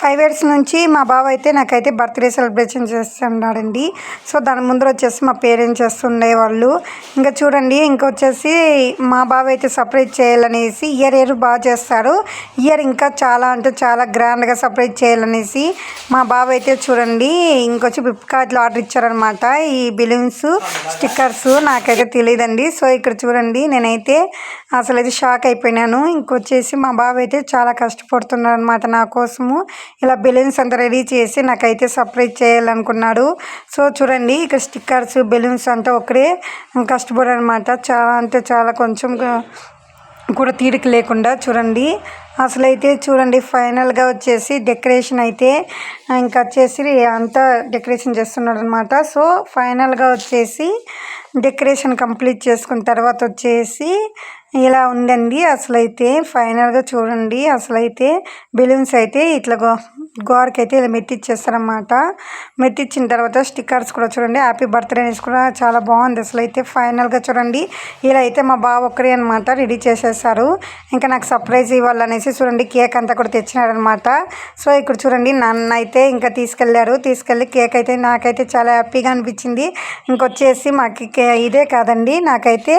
Five years నుంచి మా బావ అయితే నాకైతే బర్త్డే సెలబ్రేషన్ చేస్తున్నాడండి. సో దాని ముందర వచ్చేసి మా పేరెంట్స్ చేస్తుండే వాళ్ళు. ఇంకా చూడండి ఇంకా వచ్చేసి మా బావ అయితే సపరేట్ చేయాలనేసి ఇయర్ ఇయర్ బాగా చేస్తారు. ఇయర్ ఇంకా చాలా అంటే చాలా గ్రాండ్గా సపరేట్ చేయాలనేసి మా బావ అయితే చూడండి ఇంకొచ్చి ఫ్లిప్కార్ట్లో ఆర్డర్ ఇచ్చారనమాట ఈ బెలూన్స్ స్టిక్కర్స్ నాకైతే తెలియదండి సో ఇక్కడ చూడండి నేనైతే అసలు అయితే షాక్ అయిపోయినాను. ఇంకొచ్చేసి మా బావ అయితే చాలా కష్టపడుతున్నాడు అనమాట నా కోసము. ఇలా బెలూన్స్ అంతా రెడీ చేసి నాకైతే సర్ప్రైజ్ చేయాలనుకున్నాడు. సో చూడండి ఇక్కడ స్టిక్కర్స్ బెలూన్స్ అంతా ఒకడే కష్టపడారు అనమాట చాలా అంటే చాలా కొంచెం కూడా తీరిక లేకుండా చూడండి. అసలు అయితే చూడండి ఫైనల్గా వచ్చేసి డెకరేషన్ అయితే ఇంకా వచ్చేసి అంతా డెకరేషన్ చేస్తున్నాడు అనమాట సో ఫైనల్గా వచ్చేసి డెకరేషన్ కంప్లీట్ చేసుకున్న తర్వాత వచ్చేసి ఇలా ఉందండి. అసలైతే ఫైనల్గా చూడండి. అసలైతే బెలూన్స్ అయితే ఇట్లా గో గోడకైతే ఇలా మెట్టిచ్చేస్తారనమాట మెట్టిచ్చిన తర్వాత స్టిక్కర్స్ కూడా చూడండి. హ్యాపీ బర్త్డే అనేసి కూడా చాలా బాగుంది. అసలు అయితే ఫైనల్గా చూడండి. ఇలా అయితే మా బావ ఒక్కరే అనమాట రెడీ చేసేసారు. ఇంకా నాకు సర్ప్రైజ్ ఇవ్వాలనేసి చూడండి. కేక్ అంతా కూడా తెచ్చినారనమాట సో ఇక్కడ చూడండి నన్ను అయితే ఇంకా తీసుకెళ్ళారు తీసుకెళ్ళి కేక్ అయితే నాకైతే చాలా హ్యాపీగా అనిపించింది. ఇంకొచ్చేసి మాకు ఇదే కాదండి. నాకైతే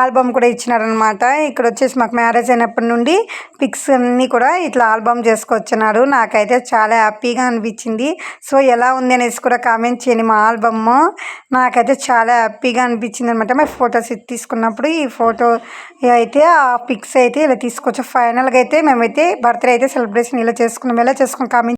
ఆల్బమ్ కూడా ఇచ్చినారనమాట ఇక్కడ వచ్చేసి మాకు మ్యారేజ్ అయినప్పటి నుండి పిక్స్ అన్నీ కూడా ఇట్లా ఆల్బమ్ చేసుకొచ్చినారు. నాకైతే చాలా హ్యాపీగా అనిపించింది. సో ఎలా ఉంది అనేసి కూడా కామెంట్ చేయండి మా ఆల్బమ్ నాకైతే చాలా హ్యాపీగా అనిపించింది అనమాట మేము ఫొటోస్ తీసుకున్నప్పుడు ఈ ఫోటో అయితే ఆ పిక్స్ అయితే ఇలా తీసుకోవచ్చు. ఫైనల్గా అయితే మేమైతే బర్త్డే అయితే సెలబ్రేషన్ ఇలా చేసుకున్నాం. ఎలా చేసుకుని కామెంట్